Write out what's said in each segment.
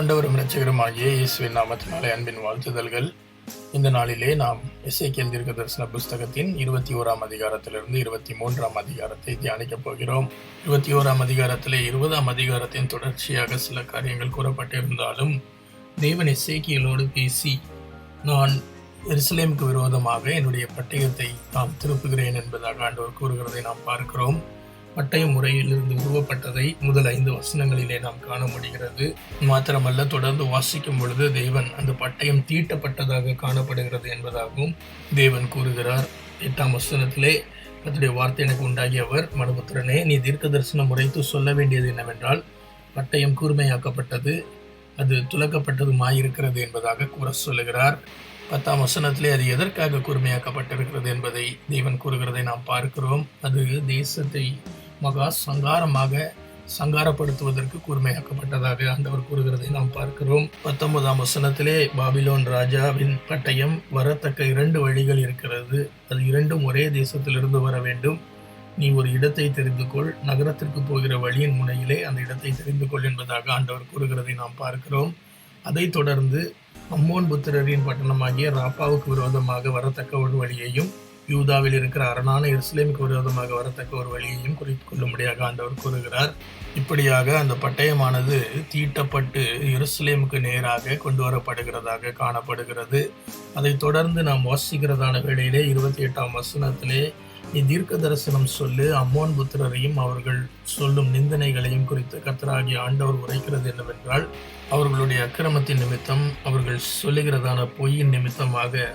ஆண்டவரும் இரட்சகருமாகிய இயேசுவின் நாமத்தினாலே அன்பின் வாழ்த்துதல்கள். இந்த நாளிலே நாம் இசைக்கியல் தீர்க்க தரிசன புஸ்தகத்தின் இருபத்தி ஓராம் அதிகாரத்திலிருந்து இருபத்தி மூன்றாம் அதிகாரத்தை தியானிக்கப் போகிறோம். இருபத்தி ஓராம் அதிகாரத்திலே இருபதாம் அதிகாரத்தின் தொடர்ச்சியாக சில காரியங்கள் கூறப்பட்டிருந்தாலும் தேவன் இசைக்கியலோடு பேசி நான் எருசலேமுக்கு விரோதமாக என்னுடைய பட்டயத்தை நாம் திருப்புகிறேன் என்பதாக ஆண்டவர் கூறுகிறதை நாம் பார்க்கிறோம். பட்டய முறையிலிருந்து உருவப்பட்டதை முதல் ஐந்து வசனங்களிலே நாம் காண முடிகிறது. மாத்திரமல்ல தொடர்ந்து வாசிக்கும் பொழுது தேவன் அந்த பட்டயம் தீட்டப்பட்டதாக காணப்படுகிறது என்பதாகவும் தேவன் கூறுகிறார். எட்டாம் வசனத்திலே கர்த்தருடைய வார்த்தை எனக்கு உண்டாகியவர் மனுபுத்திரனே நீ தீர்க்க தரிசனம் உரைத்து சொல்ல வேண்டியது என்னவென்றால் பட்டயம் கூர்மையாக்கப்பட்டது அது துலக்கப்பட்டதுமாயிருக்கிறது என்பதாக கூற சொல்லுகிறார். பத்தாம் வசனத்திலே அது எதற்காக கூர்மையாக்கப்பட்டிருக்கிறது என்பதை தேவன் கூறுகிறதை நாம் பார்க்கிறோம். அது தேசத்தை மகா சங்காரமாக சங்காரப்படுத்துவதற்கு கூர்மையாக்கப்பட்டதாக ஆண்டவர் கூறுகிறதை நாம் பார்க்கிறோம். பத்தொன்பதாம் வசனத்திலே பாபிலோன் ராஜாவின் பட்டயம் வரத்தக்க இரண்டு வழிகள் இருக்கிறது. அது இரண்டும் ஒரே தேசத்திலிருந்து வர வேண்டும். நீ ஒரு இடத்தை தெரிந்து கொள் நகரத்திற்கு போகிற வழியின் முனையிலே அந்த இடத்தை தெரிந்து கொள் என்பதாக ஆண்டவர் கூறுகிறதை நாம் பார்க்கிறோம். அதைத் தொடர்ந்து அம்மோன் புத்திரரின் பட்டணமாகிய ராப்பாவுக்கு விரோதமாக வரத்தக்க ஒரு வழியையும் யூதாவில் இருக்கிற அரணான எருசலேமுக்கு விரோதமாக வரத்தக்க ஒரு வழியையும் குறித்து கொள்ளும்படியாக ஆண்டவர் கூறுகிறார். இப்படியாக அந்த பட்டயமானது தீட்டப்பட்டு எருசலேமுக்கு நேராக கொண்டு வரப்படுகிறதாக காணப்படுகிறது. அதைத் தொடர்ந்து நாம் வாசிக்கிறதான வேளையிலே இருபத்தி எட்டாம் வசனத்திலே நீ தீர்க்க தரிசனம் சொல்லு அம்மோன் புத்திரரையும் அவர்கள் சொல்லும் நிந்தனைகளையும் குறித்து கர்த்தராகிய ஆண்டவர் உரைக்கிறது என்னவென்றால் அவர்களுடைய அக்கிரமத்தின் நிமித்தம் அவர்கள் சொல்லுகிறதான பொய்யின் நிமித்தமாக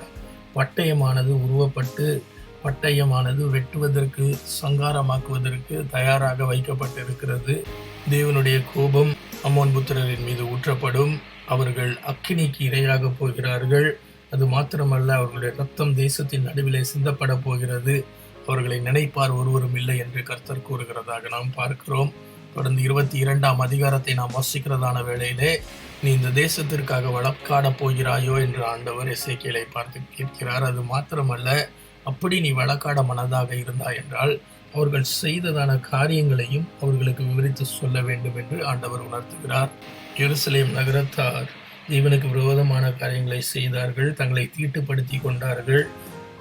பட்டயமானது உருவப்பட்டு பட்டயமானது வெட்டுவதற்கு சங்காரமாக்குவதற்கு தயாராக வைக்கப்பட்டிருக்கிறது. தேவனுடைய கோபம் அம்மோன் புத்திரரின் மீது ஊற்றப்படும். அவர்கள் அக்கினிக்கு இரையாக போகிறார்கள். அது மாத்திரமல்ல அவர்களுடைய ரத்தம் தேசத்தின் நடுவிலே சிந்தப்பட போகிறது. அவர்களை நினைப்பார் ஒருவரும் இல்லை என்று கர்த்தர் கூறுகிறதாக நாம் பார்க்கிறோம். தொடர்ந்து இருபத்தி இரண்டாம் அதிகாரத்தை நாம் வாசிக்கிறதான வேளையிலே நீ இந்த தேசத்திற்காக வழக்காட போகிறாயோ? என்று ஆண்டவர் இசைக்கியலை பார்த்து கேட்கிறார். அது மாத்திரமல்ல அப்படி நீ வழக்காட மனதாக இருந்தாய் என்றால் அவர்கள் செய்ததான காரியங்களையும் அவர்களுக்கு விவரித்து சொல்ல வேண்டும் என்று ஆண்டவர் உணர்த்துகிறார். எருசலேம் நகரத்தார் தேவனுக்கு விரோதமான காரியங்களை செய்தார்கள் தங்களை தீட்டுப்படுத்தி கொண்டார்கள்.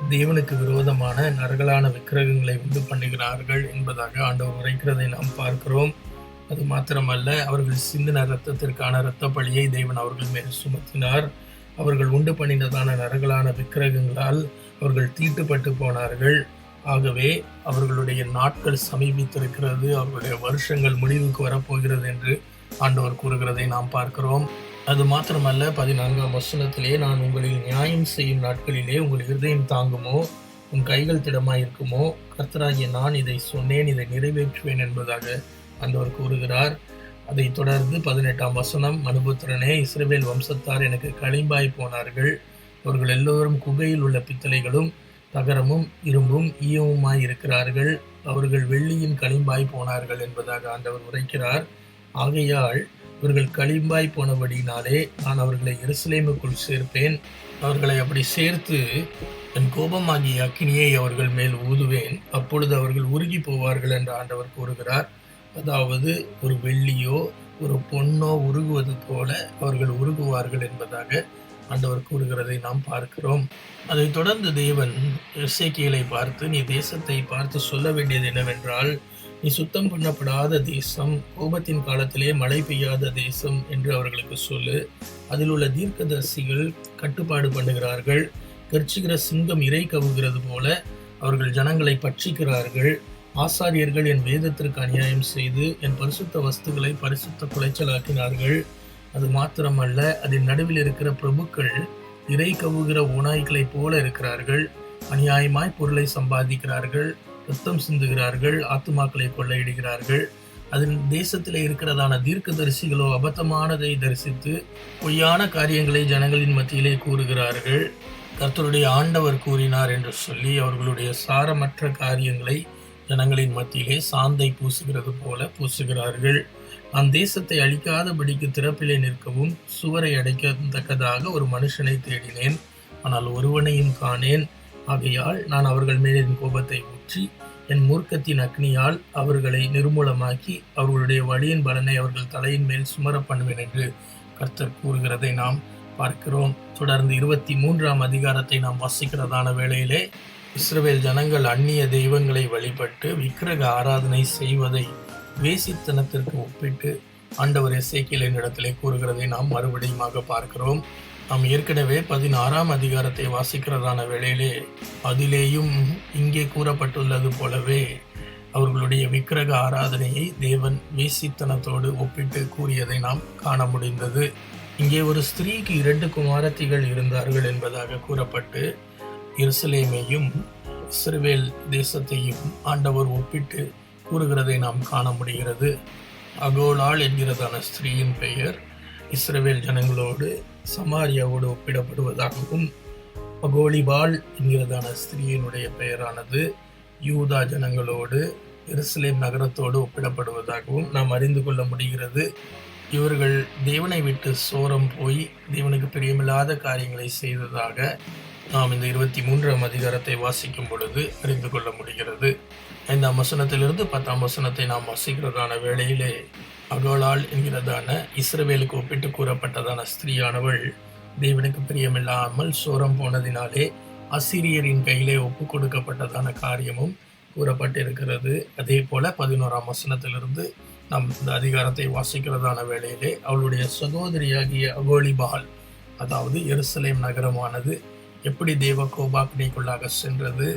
தேவனுக்கு விரோதமான நரகலான விக்கிரகங்களை உண்டு பண்ணுகிறார்கள் என்பதாக ஆண்டவர் உரைக்கிறதை நாம் பார்க்கிறோம். அது மாத்திரமல்ல அவர்கள் சிந்தின இரத்தத்திற்கான இரத்த பழியை தேவன் அவர்கள் மேல் சுமத்தினார். அவர்கள் உண்டு பண்ணினதான நரகலான விக்கிரகங்களால் அவர்கள் தீட்டுப்பட்டு போனார்கள். ஆகவே அவர்களுடைய நாட்கள் சமீபித்திருக்கிறது அவர்களுடைய வருஷங்கள் முடிவுக்கு வரப்போகிறது என்று ஆண்டவர் கூறுகிறதை நாம் பார்க்கிறோம். அது மாத்திரமல்ல பதினான்காம் வசனத்திலே நான் உங்களில் நியாயம் செய்யும் நாட்களிலே உங்கள் இருதயம் தாங்குமோ உன் கைகள் திடமாக இருக்குமோ கர்த்தராகிய நான் இதை சொன்னேன் இதை நிறைவேற்றுவேன் என்பதாக அந்தவர் கூறுகிறார். அதை தொடர்ந்து பதினெட்டாம் வசனம் மனுபுத்திரனே இஸ்ரவேல் வம்சத்தார் எனக்கு களிம்பாய் போனார்கள். அவர்கள் எல்லோரும் குகையில் உள்ள பித்தளைகளும் தகரமும் இரும்பும் ஈயமுமாய் இருக்கிறார்கள். அவர்கள் வெள்ளியின் களிம்பாய் போனார்கள் என்பதாக ஆண்டவர் உரைக்கிறார். ஆகையால் இவர்கள் களிம்பாய் போனபடினாலே நான் அவர்களை எருசலேமுக்குள் சேர்ப்பேன். அவர்களை அப்படி சேர்த்து என் கோபமாகிய அக்கினியை அவர்கள் மேல் ஊதுவேன். அப்பொழுது அவர்கள் உருகி போவார்கள் என்று ஆண்டவர் கூறுகிறார். அதாவது ஒரு வெள்ளியோ ஒரு பொண்ணோ உருகுவது போல அவர்கள் உருகுவார்கள் என்பதாக ஆண்டவர் கூறுகிறதை நாம் பார்க்கிறோம். அதைத் தொடர்ந்து தேவன் எசேக்கியலை பார்த்து நீ தேசத்தை பார்த்து சொல்ல வேண்டியது என்னவென்றால் நீ சுத்தம் பண்ணப்படாத தேசம் கோபத்தின் காலத்திலே மழை பெய்யாத தேசம் என்று அவர்களுக்கு சொல்லு. அதில் உள்ள தீர்க்கதரிசிகள் கட்டுப்பாடு பண்ணுகிறார்கள். கர்ச்சிக்கிற சிங்கம் இறை கவுகிறது போல அவர்கள் ஜனங்களை பட்சிக்கிறார்கள். ஆசாரியர்கள் என் வேதத்திற்கு அநியாயம் செய்து என் பரிசுத்த வஸ்துகளை பரிசுத்த குலைச்சலாக்கினார்கள். அது மாத்திரமல்ல அதன் நடுவில் இருக்கிற பிரபுக்கள் இறை கவுகிற ஓநாய்களைப் போல இருக்கிறார்கள். அநியாயமாய் பொருளை சம்பாதிக்கிறார்கள் ரத்தம் சிந்துகிறார்கள் ஆத்துமாக்களை கொள்ளையிடுகிறார்கள். அதன் தேசத்தில் இருக்கிறதான தீர்க்க தரிசிகளோ அபத்தமானதை தரிசித்து பொய்யான காரியங்களை ஜனங்களின் மத்தியிலே கூறுகிறார்கள். கர்த்தருடைய ஆண்டவர் கூறினார் என்று சொல்லி அவர்களுடைய சாரமற்ற காரியங்களை ஜனங்களின் மத்தியிலே சாந்தை பூசுகிறது போல பூசுகிறார்கள். அந்த தேசத்தை அழிக்காதபடிக்கு திறப்பிலே நிற்கவும் சுவரை அடைக்கத்தக்கதாக ஒரு மனுஷனை தேடினேன். ஆனால் ஒருவனையும் காணேன். ஆகையால் நான் அவர்கள் மேல் என் கோபத்தை ஊற்றி என் மூர்க்கத்தின் அக்னியால் அவர்களை நிர்மூலமாக்கி அவர்களுடைய வழியின் பலனை அவர்கள் தலையின் மேல் சுமர பண்ணுவேன் என்று கர்த்தர் கூறுகிறதை நாம் பார்க்கிறோம். தொடர்ந்து இருபத்தி மூன்றாம் அதிகாரத்தை நாம் வாசிக்கிறதான வேளையிலே இஸ்ரவேல் ஜனங்கள் அந்நிய தெய்வங்களை வழிபட்டு விக்கிரக ஆராதனை செய்வதை வேசித்தனத்திற்கு ஒப்பிட்டு ஆண்டவர் எசேக்கியல் என்னிடத்திலே கூறுகிறதை நாம் மறுபடியுமாக பார்க்கிறோம். நாம் ஏற்கனவே பதினாறாம் அதிகாரத்தை வாசிக்கிறதான வேளையிலே அதிலேயும் இங்கே கூறப்பட்டுள்ளது போலவே அவர்களுடைய விக்கிரக ஆராதனையை தேவன் வேசித்தனத்தோடு ஒப்பிட்டு கூறியதை நாம் காண முடிந்தது. இங்கே ஒரு ஸ்திரீக்கு இரண்டு குமாரத்திகள் இருந்தார்கள் என்பதாக கூறப்பட்டு எருசலேமையும் இஸ்ரவேல் தேசத்தையும் ஆண்டவர் ஒப்பிட்டு கூறுகிறதை நாம் காண முடிகிறது. அகோலாள் என்கிறதான ஸ்திரீயின் பெயர் இஸ்ரவேல் ஜனங்களோடு சமாரியாவோடு ஒப்பிடப்படுவதாகவும் அகோலிபால் என்கிறதான ஸ்திரீயினுடைய பெயரானது யூதா ஜனங்களோடு எருசலேம் நகரத்தோடு ஒப்பிடப்படுவதாகவும் நாம் அறிந்து கொள்ள முடிகிறது. இவர்கள் தேவனை விட்டு சோரம் போய் தேவனுக்கு பிரியமில்லாத காரியங்களை செய்ததாக நாம் இந்த இருபத்தி மூன்றாம் அதிகாரத்தை வாசிக்கும் பொழுது அறிந்து கொள்ள முடிகிறது. ஐந்தாம் வசனத்திலிருந்து பத்தாம் வசனத்தை நாம் வாசிக்கிறதான வேளையிலே அகோலால் என்கிறதான இஸ்ரவேலுக்கு ஒப்பிட்டு கூறப்பட்டதான ஸ்திரீயானவள் தேவனுக்கு பிரியமில்லாமல் சோரம் போனதினாலே அசிரியரின் கையிலே ஒப்பு கொடுக்கப்பட்டதான காரியமும் கூறப்பட்டிருக்கிறது. அதே போல பதினோராம் வசனத்திலிருந்து நாம் இந்த அதிகாரத்தை வாசிக்கிறதான வேளையிலே அவளுடைய சகோதரியாகிய அகோலிபால் அதாவது எருசலேம் நகரமானது எப்படி தேவ கோபாக்னிக்குள்ளாக சென்றது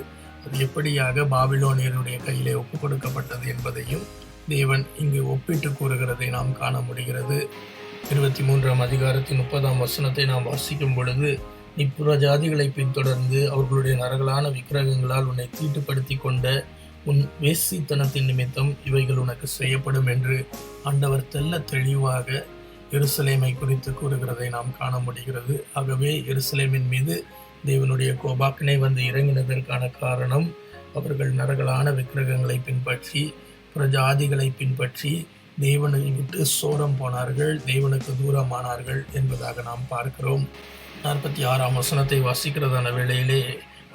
அது எப்படியாக பாபிலோனியருடைய கையிலே ஒப்பு கொடுக்கப்பட்டது என்பதையும் தேவன் இங்கு ஒப்பிட்டு கூறுகிறதை நாம் காண முடிகிறது. இருபத்தி மூன்றாம் அதிகாரத்தின் முப்பதாம் வசனத்தை நாம் வாசிக்கும் பொழுது நீ புற ஜாதிகளை பின்தொடர்ந்து அவர்களுடைய நரகலான விக்கிரகங்களால் உன்னை தீட்டுப்படுத்தி கொண்ட உன் வேசித்தனத்தின் நிமித்தம் இவைகள் உனக்கு செய்யப்படும் என்று ஆண்டவர் தெல்ல தெளிவாக எருசலேமை குறித்து கூறுகிறதை நாம் காண முடிகிறது. ஆகவே எருசலேமின் மீது தேவனுடைய கோபாக்கினை வந்து இறங்கினதற்கான காரணம் அவர்கள் நரகலான விக்கிரகங்களை பின்பற்றி பிரஜாதிகளை பின்பற்றி தேவனை விட்டு சோரம் போனார்கள் தேவனுக்கு தூரமானார்கள் என்பதாக நாம் பார்க்கிறோம். நாற்பத்தி ஆறாம் வசனத்தை வாசிக்கிறதான வேளையிலே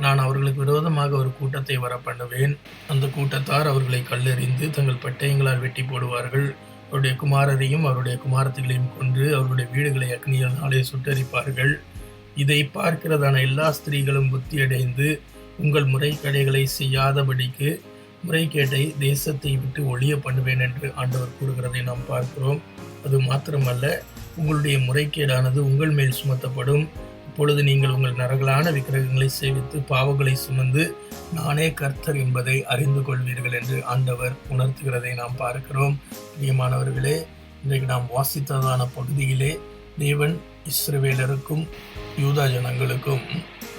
நான் அவர்களுக்கு விரோதமாக ஒரு கூட்டத்தை வர பண்ணுவேன் அந்த கூட்டத்தார் அவர்களை கல்லெறிந்து தங்கள் பட்டயங்களால் வெட்டி போடுவார்கள். அவருடைய குமாரரையும் அவருடைய குமாரத்திகளையும் கொன்று அவருடைய வீடுகளை அக்னியினாலே சுட்டரிப்பார்கள். இதை பார்க்கிறதான எல்லா ஸ்திரீகளும் புத்தியடைந்து உங்கள் முறைகேடைகளை செய்யாதபடிக்கு முறைகேட்டை தேசத்தை விட்டு ஒளிய பண்ணுவேன் என்று ஆண்டவர் கூறுகிறதை நாம் பார்க்கிறோம். அது மாத்திரமல்ல உங்களுடைய முறைகேடானது உங்கள் மேல் சுமத்தப்படும். இப்பொழுது நீங்கள் உங்கள் நரகலான விக்கிரகங்களை சேவித்து பாவங்களை சுமந்து நானே கர்த்தர் என்பதை அறிந்து கொள்வீர்கள் என்று ஆண்டவர் உணர்த்துகிறதை நாம் பார்க்கிறோம். பிரியமானவர்களே இன்றைக்கு நாம் வாசித்ததான பகுதியிலே தேவன் இஸ்ரவேலருக்கும் யூதா ஜனங்களுக்கும்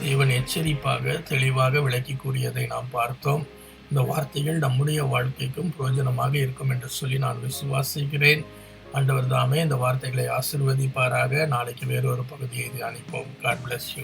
தேவன் எச்சரிப்பாக தெளிவாக விளக்கி கூறியதை நாம் பார்த்தோம். இந்த வார்த்தைகள் நம்முடைய வாழ்க்கைக்கும் பிரயோஜனமாக இருக்கும் என்று சொல்லி நான் விசுவாசிக்கிறேன். ஆண்டவர் தாமே இந்த வார்த்தைகளை ஆசிர்வதிப்பாராக. நாளைக்கு வேறொரு பகுதியை தியானிப்போம். God bless you